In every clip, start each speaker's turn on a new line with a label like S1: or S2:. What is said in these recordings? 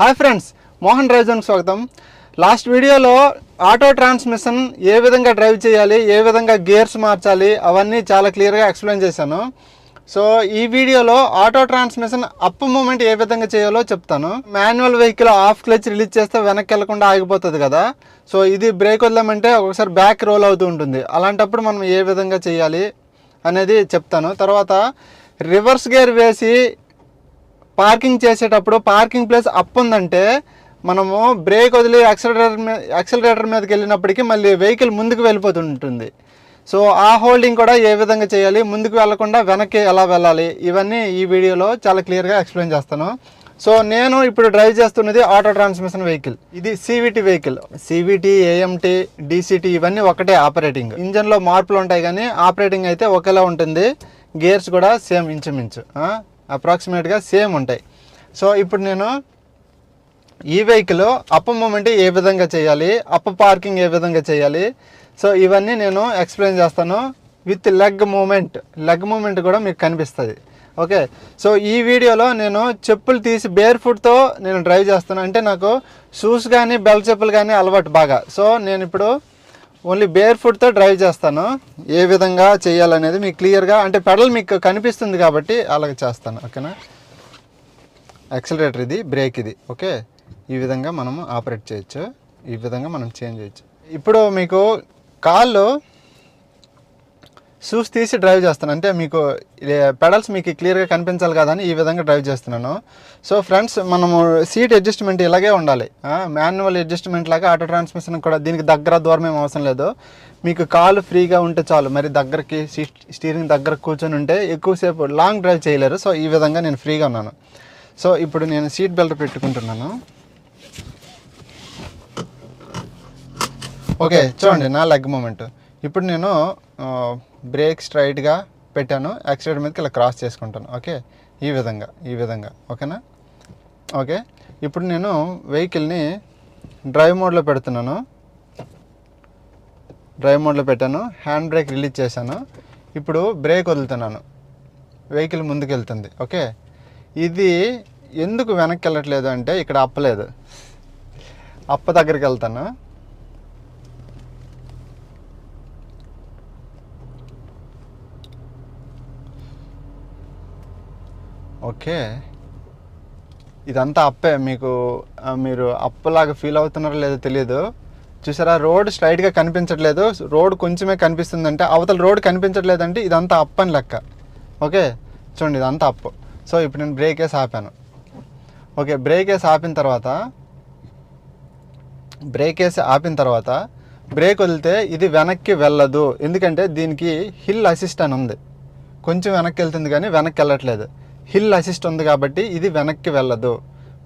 S1: Hi friends Mohan డ్రైవ్జన్ స్వాగతం. Last వీడియోలో auto transmission ఏ విధంగా డ్రైవ్ చేయాలి ఏ విధంగా గేర్స్ మార్చాలి అవన్నీ చాలా క్లియర్గా ఎక్స్ప్లెయిన్ చేశాను. సో ఈ వీడియోలో ఆటో ట్రాన్స్మిషన్ అప్ మూమెంట్ ఏ విధంగా చేయాలో చెప్తాను. Manual vehicle of clutch release చేస్తే వెనక్కి వెళ్ళకుండా ఆగిపోతుంది కదా. సో ఇది బ్రేక్ వదిలామంటే ఒకసారి బ్యాక్ రోల్ అవుతూ ఉంటుంది. అలాంటప్పుడు మనం ఏ విధంగా చేయాలి అనేది చెప్తాను. తర్వాత రివర్స్ గేర్ వేసి పార్కింగ్ చేసేటప్పుడు పార్కింగ్ ప్లేస్ అప్ ఉందంటే మనము బ్రేక్ వదిలి యాక్సిలరేటర్ మీద యాక్సిలరేటర్ మీదకి వెళ్ళినప్పటికీ మళ్ళీ వెహికల్ ముందుకు వెళ్ళిపోతుంటుంది. సో ఆ హోల్డింగ్ కూడా ఏ విధంగా చేయాలి ముందుకు వెళ్ళకుండా వెనక్కి ఎలా వెళ్ళాలి ఇవన్నీ ఈ వీడియోలో చాలా క్లియర్గా ఎక్స్ప్లెయిన్ చేస్తాను. సో నేను ఇప్పుడు డ్రైవ్ చేస్తున్నది ఆటో ట్రాన్స్మిషన్ వెహికల్. ఇది CVT vehicle. CVT AMT DCT ఇవన్నీ ఒకటే ఆపరేటింగ్. ఇంజన్లో మార్పులు ఉంటాయి కానీ ఆపరేటింగ్ అయితే ఒకేలా ఉంటుంది. గేర్స్ కూడా సేమ్ ఇంచుమించు. అప్రాక్సిమేట్గా సేమ్ ఉంటాయి. సో ఇప్పుడు నేను ఈ వెహికల్ అప్ మూమెంట్ ఏ విధంగా చేయాలి అప్ పార్కింగ్ ఏ విధంగా చేయాలి సో ఇవన్నీ నేను ఎక్స్ప్లెయిన్ చేస్తాను. With leg movement leg movement కూడా మీకు కనిపిస్తుంది. ఓకే సో ఈ వీడియోలో నేను చెప్పులు తీసి బేర్ ఫుట్తో నేను డ్రైవ్ చేస్తాను. అంటే నాకు షూస్ కానీ బెల్ చెప్పులు కానీ అలవాటు బాగా. సో నేను ఇప్పుడు ఓన్లీ బేర్ ఫుట్తో డ్రైవ్ చేస్తాను. ఏ విధంగా చేయాలనేది మీకు క్లియర్గా అంటే పెడల్ మీకు కనిపిస్తుంది కాబట్టి అలాగ చేస్తాను ఓకేనా? యాక్సిలరేటర్ ఇది బ్రేక్ ఇది ఓకే? ఈ విధంగా మనము ఆపరేట్ చేయొచ్చు. ఈ విధంగా మనం చేంజ్ చేయొచ్చు. ఇప్పుడు మీకు కాళ్ళు షూస్ తీసి డ్రైవ్ చేస్తాను. అంటే మీకు పెడల్స్ మీకు క్లియర్గా కనిపించాలి కదా అని ఈ విధంగా డ్రైవ్ చేస్తున్నాను. సో ఫ్రెండ్స్ మనము సీట్ అడ్జస్ట్మెంట్ ఇలాగే ఉండాలి. మాన్యువల్ అడ్జస్ట్మెంట్ లాగా ఆటో ట్రాన్స్మిషన్ కూడా దీనికి దగ్గర దూరం ఏం అవసరం లేదు. మీకు కాలు ఫ్రీగా ఉంటే చాలు. మరి దగ్గరకి సీట్ స్టీరింగ్ దగ్గర కూర్చొని ఉంటే ఎక్కువసేపు లాంగ్ డ్రైవ్ చేయలేరు. సో ఈ విధంగా నేను ఫ్రీగా ఉన్నాను. సో ఇప్పుడు నేను సీట్ బెల్ట్ పెట్టుకుంటున్నాను. ఓకే చూడండి. నా లెగ్ మూమెంట్. ఇప్పుడు నేను బ్రేక్ స్ట్రైట్గా పెట్టాను. యాక్సిడెంట్ మీదకి ఇలా క్రాస్ చేసుకుంటాను. ఓకే? ఈ విధంగా ఈ విధంగా. ఓకేనా? ఓకే? ఇప్పుడు నేను వెహికల్ని డ్రైవ్ మోడ్లో పెడుతున్నాను. డ్రైవ్ మోడ్లో పెట్టాను. హ్యాండ్ బ్రేక్ రిలీజ్ చేశాను. ఇప్పుడు బ్రేక్ వదులుతున్నాను. వెహికల్ ముందుకు వెళ్తుంది. ఓకే? ఇది ఎందుకు వెనక్కి వెళ్ళట్లేదు అంటే ఇక్కడ అప్పలేదు. అప్ప దగ్గరికి వెళ్తాను. ఓకే. ఇదంతా అప్పే మీకు మీరు అప్పలాగా ఫీల్ అవుతున్నారో లేదో తెలియదు. చూసారా రోడ్ స్ట్రైట్గా కనిపించట్లేదు. రోడ్ కొంచెమే కనిపిస్తుందంటే అవతల రోడ్ కనిపించట్లేదంటే ఇదంతా అప్ అని లెక్క. ఓకే? చూడండి ఇదంతా అప్పు. సో ఇప్పుడు నేను బ్రేక్ వేసి ఆపాను. ఓకే బ్రేక్ వేసి ఆపిన తర్వాత బ్రేక్ వేసి ఆపిన తర్వాత బ్రేక్ వదిలితే ఇది వెనక్కి వెళ్ళదు. ఎందుకంటే దీనికి హిల్ అసిస్ట్ అని ఉంది. కొంచెం వెనక్కి వెళ్తుంది కానీ వెనక్కి వెళ్ళట్లేదు. హిల్ అసిస్ట్ ఉంది కాబట్టి ఇది వెనక్కి వెళ్ళదు.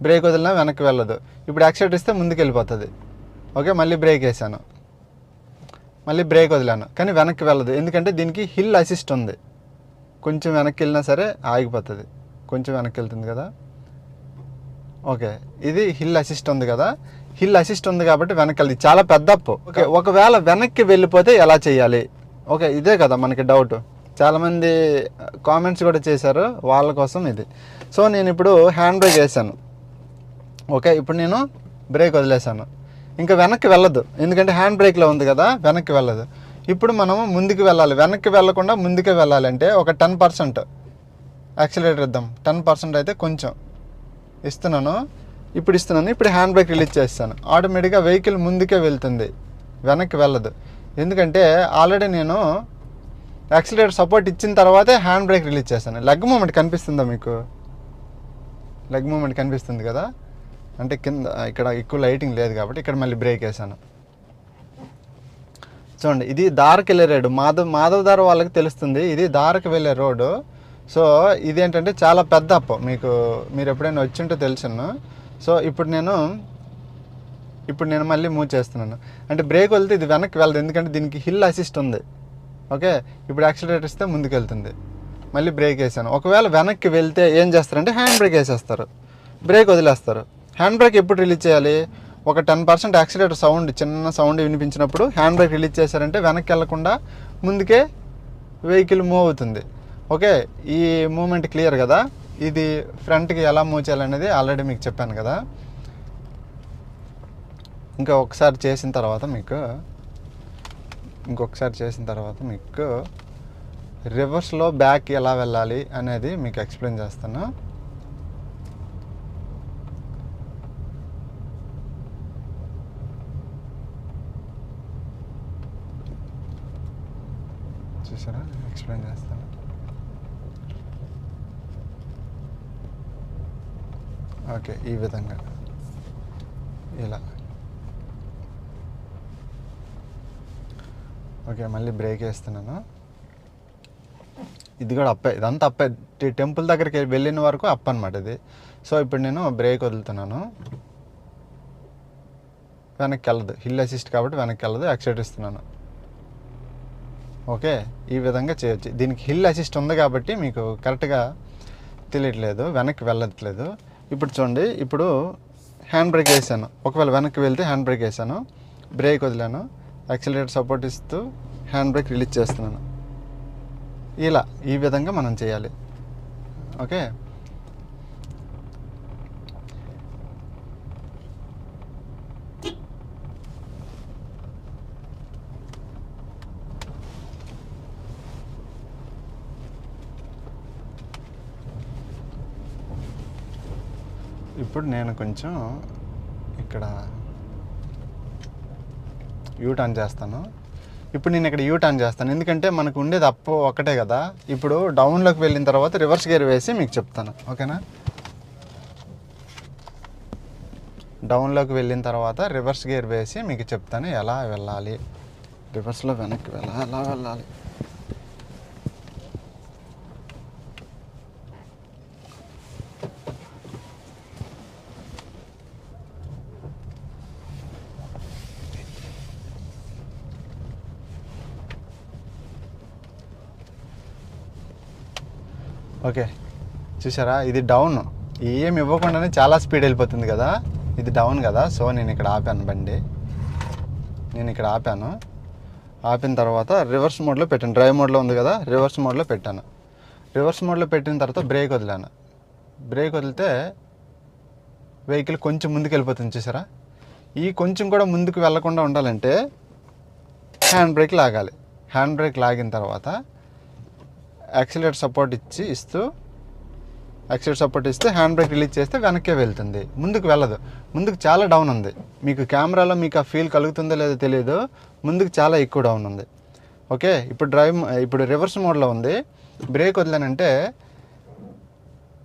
S1: బ్రేక్ వదిలినా వెనక్కి వెళ్ళదు. ఇప్పుడు యాక్సిడెంట్ ఇస్తే ముందుకు వెళ్ళిపోతుంది ఓకే మళ్ళీ బ్రేక్ వేసాను. మళ్ళీ బ్రేక్ వదిలాను. కానీ వెనక్కి వెళ్ళదు. ఎందుకంటే దీనికి హిల్ అసిస్ట్ ఉంది. కొంచెం వెనక్కి వెళ్ళినా సరే ఆగిపోతుంది. కొంచెం వెనక్కి వెళ్తుంది కదా. ఓకే ఇది హిల్ అసిస్ట్ ఉంది కదా. హిల్ అసిస్ట్ ఉంది కాబట్టి వెనక్కి వెళ్ళి చాలా పెద్ద అప్పు. ఓకే ఒకవేళ వెనక్కి వెళ్ళిపోతే ఎలా చేయాలి? ఓకే ఇదే కదా మనకి డౌట్. చాలామంది కామెంట్స్ కూడా చేశారు వాళ్ళ కోసం ఇది. సో నేను ఇప్పుడు హ్యాండ్ బ్రేక్ వేసాను ఓకే ఇప్పుడు నేను బ్రేక్ వదిలేసాను ఇంకా వెనక్కి వెళ్ళదు. ఎందుకంటే హ్యాండ్ బ్రేక్లో ఉంది కదా వెనక్కి వెళ్ళదు. ఇప్పుడు మనం ముందుకు వెళ్ళాలి. వెనక్కి వెళ్ళకుండా ముందుకే వెళ్ళాలంటే ఒక టెన్ పర్సెంట్ యాక్సిలేటర్ ఇద్దాం. టెన్ పర్సెంట్ అయితే కొంచెం ఇస్తున్నాను. ఇప్పుడు ఇస్తున్నాను. ఇప్పుడు హ్యాండ్ బ్రేక్ రిలీజ్ చేస్తాను. ఆటోమేటిక్గా వెహికల్ ముందుకే వెళ్తుంది. వెనక్కి వెళ్ళదు. ఎందుకంటే ఆల్రెడీ నేను యాక్సిలేటర్ సపోర్ట్ ఇచ్చిన తర్వాతే హ్యాండ్ బ్రేక్ రిలీజ్ చేస్తాను లెగ్ మూమెంట్ కనిపిస్తుందా మీకు? లెగ్ మూమెంట్ కనిపిస్తుంది కదా? అంటే కింద ఇక్కడ ఎక్కువ లైటింగ్ లేదు కాబట్టి ఇక్కడ మళ్ళీ బ్రేక్ వేసాను చూడండి ఇది దారికి వెళ్ళే రోడ్డు. మాధవ్ మాధవ్ దారి వాళ్ళకి తెలుస్తుంది ఇది దారికి వెళ్ళే రోడ్డు. సో ఇదేంటంటే చాలా పెద్ద అప్ప మీకు మీరు ఎప్పుడైనా వచ్చింటో తెలుసును. సో ఇప్పుడు నేను ఇప్పుడు నేను మళ్ళీ మూవ్ చేస్తున్నాను. అంటే బ్రేక్ వెళ్తే ఇది వెనక్కి వెళ్ళదు ఎందుకంటే దీనికి హిల్ అసిస్ట్ ఉంది. ఓకే? ఇప్పుడు యాక్సిలేటర్ ఇస్తే ముందుకెళ్తుంది. మళ్ళీ బ్రేక్ వేసాను. ఒకవేళ వెనక్కి వెళ్తే ఏం చేస్తారంటే హ్యాండ్ బ్రేక్ వేసేస్తారు. బ్రేక్ వదిలేస్తారు. హ్యాండ్ బ్రేక్ ఎప్పుడు రిలీజ్ చేయాలి? ఒక టెన్ పర్సెంట్ యాక్సిలేటర్ సౌండ్ చిన్న సౌండ్ వినిపించినప్పుడు హ్యాండ్ బ్రేక్ రిలీజ్ చేశారంటే వెనక్కి వెళ్ళకుండా ముందుకే వెహికల్ మూవ్ అవుతుంది. ఓకే? ఈ మూమెంట్ క్లియర్ కదా? ఇది ఫ్రంట్కి ఎలా మూవ్ చేయాలనేది ఆల్రెడీ మీకు చెప్పాను కదా? ఇంకా ఒకసారి చేసిన తర్వాత మీకు ఇంకొకసారి చేసిన తర్వాత మీకు రివర్స్లో బ్యాక్ ఎలా వెళ్ళాలి అనేది మీకు ఎక్స్ప్లెయిన్ చేస్తాను చూసారా? ఎక్స్ప్లెయిన్ చేస్తాను ఓకే ఈ విధంగా. ఇలా. ఓకే మళ్ళీ బ్రేక్ వేస్తున్నాను. ఇది కూడా అప్పే ఇదంతా అప్పే. టెంపుల్ దగ్గరికి వెళ్ళిన వరకు అప్ అనమాట ఇది. సో ఇప్పుడు నేను బ్రేక్ వదులుతున్నాను. వెనక్కి వెళ్ళదు. హిల్ అసిస్ట్ కాబట్టి వెనక్కి వెళ్ళదు యాక్సిడెంట్ ఇస్తున్నాను. ఓకే ఈ విధంగా చేయొచ్చు. దీనికి హిల్ అసిస్ట్ ఉంది కాబట్టి మీకు కరెక్ట్గా తెలియట్లేదు వెనక్కి వెళ్ళట్లేదు. ఇప్పుడు చూడండి ఇప్పుడు హ్యాండ్ బ్రేక్ వేసాను. ఒకవేళ వెనక్కి వెళ్తే హ్యాండ్ బ్రేక్ వేసాను. బ్రేక్ వదిలాను. యాక్సిలేటర్ సపోర్ట్ ఇస్తూ హ్యాండ్ బ్రేక్ రిలీజ్ చేస్తున్నాను. ఇలా ఈ విధంగా మనం చేయాలి. ఓకే? ఇప్పుడు నేను కొంచెం ఇక్కడ యూ టర్న్ చేస్తాను. ఇప్పుడు నేను ఇక్కడ యూ టర్న్ చేస్తాను. ఎందుకంటే మనకు ఉండేది అప్ ఒక్కటే కదా. ఇప్పుడు డౌన్లోకి వెళ్ళిన తర్వాత రివర్స్ గేర్ వేసి మీకు చెప్తాను. ఓకేనా? డౌన్లోకి వెళ్ళిన తర్వాత రివర్స్ గేర్ వేసి మీకు చెప్తాను ఎలా వెళ్ళాలి. రివర్స్లో వెనక్కి వెళ్ళాలి. ఎలా వెళ్ళాలి? ఓకే. చూసారా ఇది డౌన్. ఏం ఇవ్వకుండానే చాలా స్పీడ్ వెళ్ళిపోతుంది కదా? ఇది డౌన్ కదా? సో నేను ఇక్కడ ఆపాను బండి. నేను ఇక్కడ ఆపాను. ఆపిన తర్వాత రివర్స్ మోడ్లో పెట్టాను. డ్రైవ్ మోడ్లో ఉంది కదా? రివర్స్ మోడ్లో పెట్టాను. రివర్స్ మోడ్లో పెట్టిన తర్వాత బ్రేక్ వదిలాను. బ్రేక్ వదిలితే వెహికల్ కొంచెం ముందుకు వెళ్ళిపోతుంది చూసారా ఈ కొంచెం కూడా ముందుకు వెళ్ళకుండా ఉండాలంటే హ్యాండ్ బ్రేక్ లాగాలి. హ్యాండ్ బ్రేక్ లాగిన తర్వాత యాక్సిలేటర్ సపోర్ట్ ఇచ్చి ఇస్తూ యాక్సిలేటర్ సపోర్ట్ ఇస్తే హ్యాండ్ బ్రేక్ రిలీజ్ చేస్తే వెనక్కే వెళ్తుంది. ముందుకు వెళ్ళదు. ముందుకు చాలా డౌన్ ఉంది. మీకు కెమెరాలో మీకు ఆ ఫీల్ కలుగుతుందో లేదో తెలియదు ముందుకు చాలా ఎక్కువ డౌన్ ఉంది. ఓకే? ఇప్పుడు డ్రైవ్ ఇప్పుడు రివర్స్ మోడ్లో ఉంది. బ్రేక్ వదిలానంటే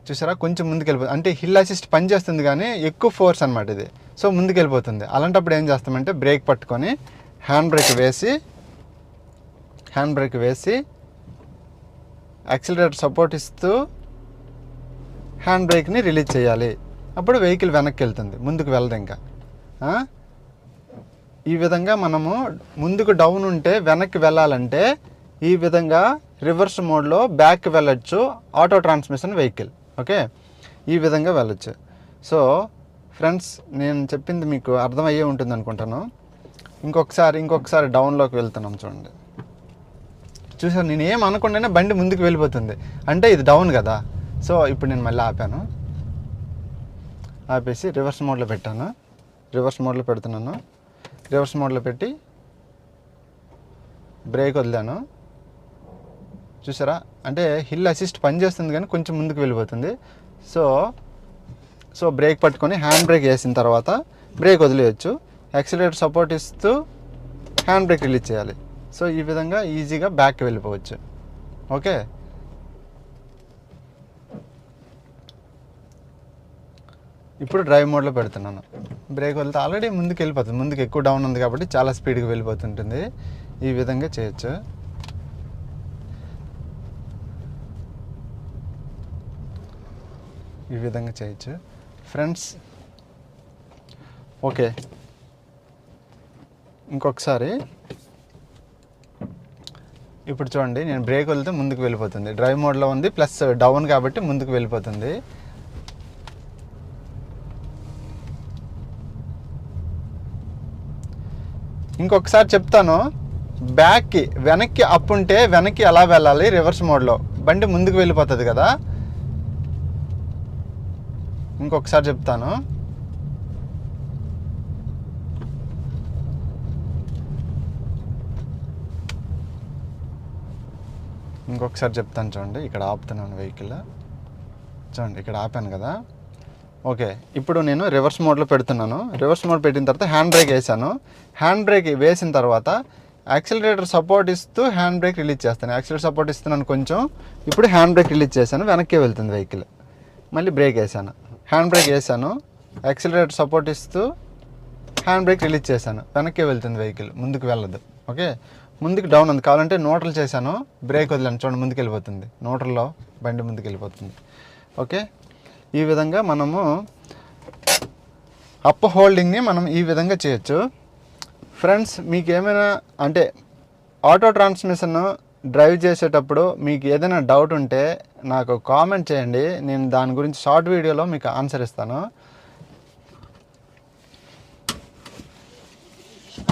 S1: చూసారా? కొంచెం ముందుకు వెళ్ళిపోతుంది అంటే హిల్ అసిస్ట్ పని చేస్తుంది కానీ ఎక్కువ ఫోర్స్ అనమాట ఇది. సో ముందుకు వెళ్ళిపోతుంది. అలాంటప్పుడు ఏం చేస్తామంటే బ్రేక్ పట్టుకొని హ్యాండ్ బ్రేక్ వేసి హ్యాండ్ బ్రేక్ వేసి యాక్సిలరేటర్ సపోర్ట్ ఇస్తూ హ్యాండ్ బ్రేక్ని రిలీజ్ చేయాలి. అప్పుడు వెహికల్ వెనక్కి వెళ్తుంది ముందుకు వెళ్ళదు ఇంకా. ఈ విధంగా మనము ముందుకు డౌన్ ఉంటే వెనక్కి వెళ్ళాలంటే ఈ విధంగా రివర్స్ మోడ్లో బ్యాక్ వెళ్ళొచ్చు ఆటో ట్రాన్స్మిషన్ వెహికల్. ఓకే? ఈ విధంగా వెళ్ళొచ్చు. సో ఫ్రెండ్స్ నేను చెప్పింది మీకు అర్థమయ్యే ఉంటుంది అనుకుంటాను ఇంకొకసారి ఇంకొకసారి డౌన్లోకి వెళ్తున్నాం చూడండి. చూసాను నేను ఏం అనకుండానే బండి ముందుకు వెళ్ళిపోతుంది. అంటే ఇది డౌన్ కదా. సో ఇప్పుడు నేను మళ్ళీ ఆపాను. ఆపేసి రివర్స్ మోడ్లో పెట్టాను. రివర్స్ మోడ్లో పెడుతున్నాను. రివర్స్ మోడ్లో పెట్టి బ్రేక్ వదిలాను. చూసారా? అంటే హిల్ అసిస్ట్ పనిచేస్తుంది కానీ కొంచెం ముందుకు వెళ్ళిపోతుంది. సో సో బ్రేక్ పట్టుకొని హ్యాండ్ బ్రేక్ వేసిన తర్వాత బ్రేక్ వదిలేయచ్చు. యాక్సిలేటర్ సపోర్ట్ ఇస్తూ హ్యాండ్ బ్రేక్ రిలీజ్ చేయాలి. సో ఈ విధంగా ఈజీగా బ్యాక్ వెళ్ళిపోవచ్చు. ఓకే? ఇప్పుడు డ్రైవ్ మోడ్లో పెడుతున్నాను. బ్రేక్ వెళ్తే ఆల్రెడీ ముందుకు వెళ్ళిపోతుంది. ముందుకు ఎక్కువ డౌన్ ఉంది కాబట్టి చాలా స్పీడ్గా వెళ్ళిపోతుంటుంది. ఈ విధంగా చేయొచ్చు. ఈ విధంగా చేయొచ్చు. Friends okay. ఇంకొకసారి. ఇప్పుడు చూడండి నేను బ్రేక్ వెళ్తే ముందుకు వెళ్ళిపోతుంది. డ్రైవ్ మోడ్లో ఉంది ప్లస్ డౌన్ కాబట్టి ముందుకు వెళ్ళిపోతుంది. ఇంకొకసారి చెప్తాను బ్యాక్కి వెనక్కి అప్ ఉంటే వెనక్కి ఎలా వెళ్ళాలి? రివర్స్ మోడ్లో బండి ముందుకు వెళ్ళిపోతుంది కదా. ఇంకొకసారి చెప్తాను. ఇంకొకసారి చెప్తాను చూడండి. ఇక్కడ ఆపుతున్నాను వెహికల్ చూడండి ఇక్కడ ఆపాను కదా. ఓకే ఇప్పుడు నేను రివర్స్ మోడ్లో పెడుతున్నాను. రివర్స్ మోడ్ పెట్టిన తర్వాత హ్యాండ్ బ్రేక్ వేసాను హ్యాండ్ బ్రేక్ వేసిన తర్వాత యాక్సిలరేటర్ సపోర్ట్ ఇస్తూ హ్యాండ్ బ్రేక్ రిలీజ్ చేస్తాను. యాక్సిలరేటర్ సపోర్ట్ ఇస్తున్నాను కొంచెం. ఇప్పుడు హ్యాండ్ బ్రేక్ రిలీజ్ చేశాను. వెనక్కి వెళ్తుంది వెహికల్ మళ్ళీ బ్రేక్ వేసాను హ్యాండ్ బ్రేక్ వేసాను యాక్సిలరేటర్ సపోర్ట్ ఇస్తూ హ్యాండ్ బ్రేక్ రిలీజ్ చేశాను. వెనక్కి వెళ్తుంది వెహికల్ ముందుకు వెళ్ళదు. ఓకే? ముందుకు డౌన్ ఉంది. కావాలంటే న్యూట్రల్ చేశాను. బ్రేక్ వదిలేను. చూడండి ముందుకు వెళ్ళిపోతుంది న్యూట్రల్లో బండి ముందుకు వెళ్ళిపోతుంది ఓకే ఈ విధంగా మనము అప్ హోల్డింగ్ని మనం ఈ విధంగా చేయొచ్చు. ఫ్రెండ్స్ మీకు ఏమైనా అంటే ఆటో ట్రాన్స్మిషన్ డ్రైవ్ చేసేటప్పుడు మీకు ఏదైనా డౌట్ ఉంటే నాకు కామెంట్ చేయండి. నేను దాని గురించి షార్ట్ వీడియోలో మీకు ఆన్సర్ ఇస్తాను.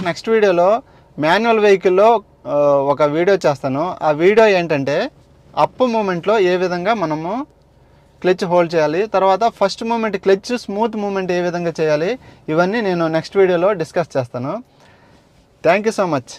S1: నెక్స్ట్ వీడియోలో మాన్యువల్ వెహికల్లో ఒక వీడియో చేస్తాను. ఆ వీడియో ఏంటంటే అప్ మూమెంట్లో ఏ విధంగా మనము క్లచ్ హోల్డ్ చేయాలి తర్వాత first movement clutch smooth movement ఏ విధంగా చేయాలి ఇవన్నీ నేను నెక్స్ట్ వీడియోలో డిస్కస్ చేస్తాను. Thank you so much.